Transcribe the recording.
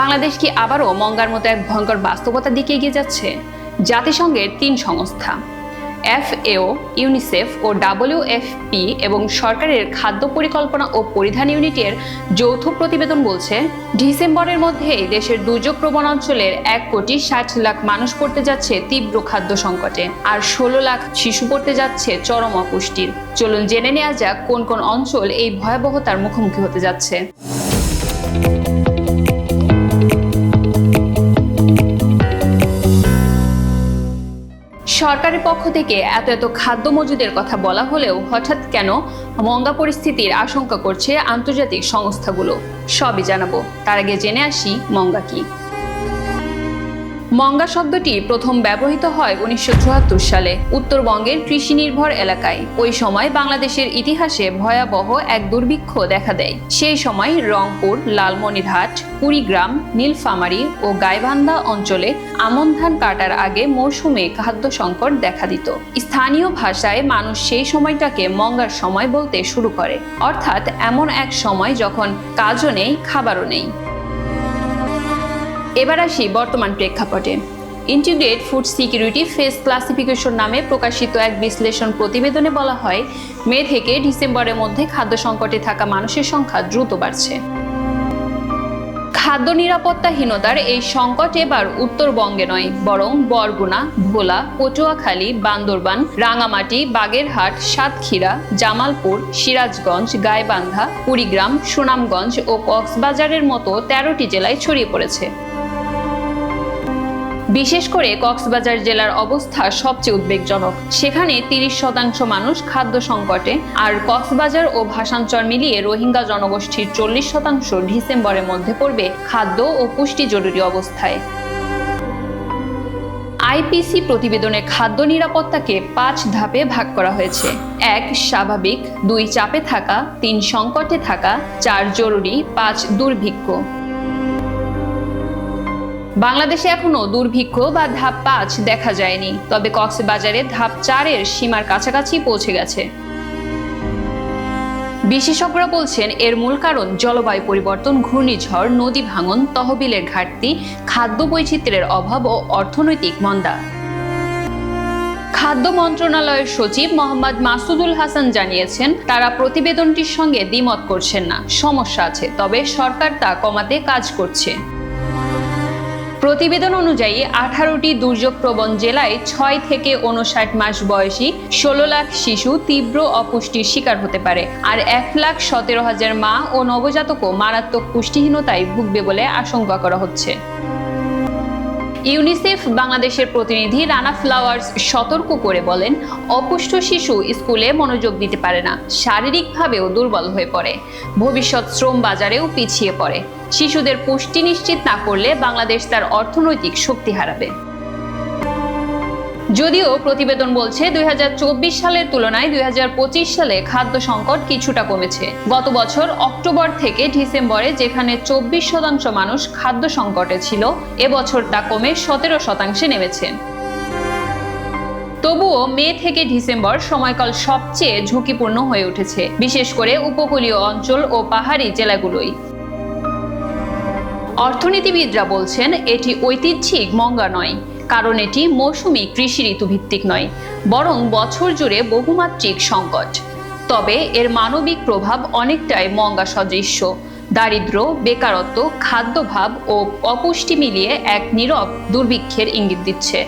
বাংলাদেশ কি আবারও মঙ্গার মতো এক ভয়ঙ্কর বাস্তবতার দিকে এগিয়ে যাচ্ছে? জাতিসংঘের তিন সংস্থা, এফএও, ইউনিসেফ ও ডাব্লিউএফপি এবং সরকারের খাদ্য পরিকল্পনা ও পরিধান ইউনিটের যৌথ প্রতিবেদন বলছে, ডিসেম্বরের মধ্যেই দেশের দুর্যোগ প্রবণ অঞ্চলের এক কোটি ষাট লাখ মানুষ পড়তে যাচ্ছে তীব্র খাদ্য সংকটে আর ষোলো লাখ শিশু পড়তে যাচ্ছে চরম অপুষ্টির। চলুন জেনে নেওয়া যাক কোন কোন অঞ্চল এই ভয়াবহতার মুখোমুখি হতে যাচ্ছে। সরকারের পক্ষ থেকে এত এত খাদ্য মজুদের কথা বলা হলেও হঠাৎ কেন মঙ্গা পরিস্থিতির আশঙ্কা করছে আন্তর্জাতিক সংস্থাগুলো? সবই জানাব। তার আগে জেনে আসি মঙ্গা কি। মঙ্গা শব্দটি প্রথম ব্যবহৃত হয় উনিশশো চুয়াত্তর সালে উত্তরবঙ্গের কৃষি নির্ভর এলাকায়। ওই সময় বাংলাদেশের ইতিহাসে ভয়াবহ এক দুর্ভিক্ষ দেখা দেয়। সেই সময় রংপুর, লালমনিরহাট, কুড়িগ্রাম, নীলফামারী ও গাইবান্ধা অঞ্চলে আমন ধান কাটার আগে মৌসুমে খাদ্য সংকট দেখা দিত। স্থানীয় ভাষায় মানুষ সেই সময়টাকে মঙ্গার সময় বলতে শুরু করে। অর্থাৎ এমন এক সময় যখন কাজও নেই, খাবারও নেই। এবার আসি বর্তমান প্রেক্ষাপটে। Integrate food security phase classification নামে প্রকাশিত এক বিশ্লেষণ প্রতিবেদনে বলা হয়, মে থেকে ডিসেম্বরের মধ্যে খাদ্য সংকটে থাকা মানুষের সংখ্যা দ্রুত বাড়ছে। খাদ্য নিরাপত্তাহীনতার এই সংকট এবার উত্তরবঙ্গে নয়, বরং বরগুনা, ভোলা, পটুয়াখালী, বান্দরবান, রাঙামাটি, বাগেরহাট, সাতক্ষীরা, জামালপুর, সিরাজগঞ্জ, গাইবান্ধা, কুড়িগ্রাম, সুনামগঞ্জ ও কক্সবাজারের মতো তেরোটি জেলায় ছড়িয়ে পড়েছে। বিশেষ করে কক্সবাজার জেলার অবস্থা সবচেয়ে উদ্বেগজনক। সেখানে তিরিশ শতাংশ মানুষ খাদ্য সংকটে, আর কক্সবাজার ও ভাষাঞ্চল মিলিয়ে রোহিঙ্গা জনগোষ্ঠীর চল্লিশ শতাংশ ডিসেম্বরের মধ্যে পড়বে খাদ্য ও পুষ্টি জরুরি অবস্থায়। আইপিসি প্রতিবেদনে খাদ্য নিরাপত্তাকে পাঁচ ধাপে ভাগ করা হয়েছে। এক, স্বাভাবিক, দুই, চাপে থাকা, তিন, সংকটে থাকা, চার, জরুরি, পাঁচ, দুর্ভিক্ষ। বাংলাদেশে এখনও দুর্ভিক্ষ বা ধাপ পাঁচ দেখা যায়নি, তবে কক্সবাজারে ধাপ চারের সীমার কাছাকাছি পৌঁছে গেছে। বিশেষজ্ঞরা বলছেন, এর মূল কারণ জলবায়ু পরিবর্তন, ঘূর্ণিঝড়, নদী ভাঙন, তহবিলের ঘাটতি, খাদ্য বৈচিত্র্যের অভাব ও অর্থনৈতিক মন্দা। খাদ্য মন্ত্রণালয়ের সচিব মোহাম্মদ মাসুদুল হাসান জানিয়েছেন, তারা প্রতিবেদনটির সঙ্গে দ্বিমত করছেন না। সমস্যা আছে, তবে সরকার তা কমাতে কাজ করছে। প্রতিবেদন অনুযায়ী আঠারোটি দুর্যোগ প্রবণ জেলায় ছয় থেকে উনষাট মাস বয়সী ষোলো লাখ শিশু তীব্র অপুষ্টির শিকার হতে পারে। আর এক লাখ সতেরো হাজার মা ও নবজাতকও মারাত্মক পুষ্টিহীনতায় ভুগবে বলে আশঙ্কা করা হচ্ছে। ইউনিসেফ বাংলাদেশের প্রতিনিধি রানা ফ্লাওয়ার্স সতর্ক করে বলেন, অপুষ্ট শিশু স্কুলে মনোযোগ দিতে পারে না, শারীরিকভাবেও দুর্বল হয়ে পড়ে। ভবিষ্যৎ শ্রম বাজারেও পিছিয়ে পড়ে। শিশুদের পুষ্টি নিশ্চিত না করলে বাংলাদেশ তার অর্থনৈতিক শক্তি হারাবে। যদিও প্রতিবেদন বলছে দুই হাজার চব্বিশ সালের তুলনায় দুই হাজার পঁচিশ সালে খাদ্য সংকট কিছুটা কমেছে। গত বছর অক্টোবর থেকে ডিসেম্বরে যেখানে চব্বিশ শতাংশ মানুষ খাদ্য সংকটে ছিল, এবছর তা কমে সতেরো শতাংশে নেমেছে। তবুও মে থেকে ডিসেম্বর সময়কাল সবচেয়ে ঝুঁকিপূর্ণ হয়ে উঠেছে, বিশেষ করে উপকূলীয় অঞ্চল ও পাহাড়ি জেলাগুলোই অর্থনীতিবিদরা বলছেন, এটি ঐতিহ্যিক মঙ্গা নয়, কারণ এটি মৌসুমি কৃষি ঋতুভিত্তিক নয়, বরং বছর জুড়ে বহুমাত্রিক সংকট। তবে এর মানবিক প্রভাব অনেকটাই মঙ্গা সদৃশ্য, দারিদ্র, বেকারত্ব, খাদ্যভাব ও অপুষ্টি মিলিয়ে এক নীরব দুর্ভিক্ষের ইঙ্গিত দিচ্ছে।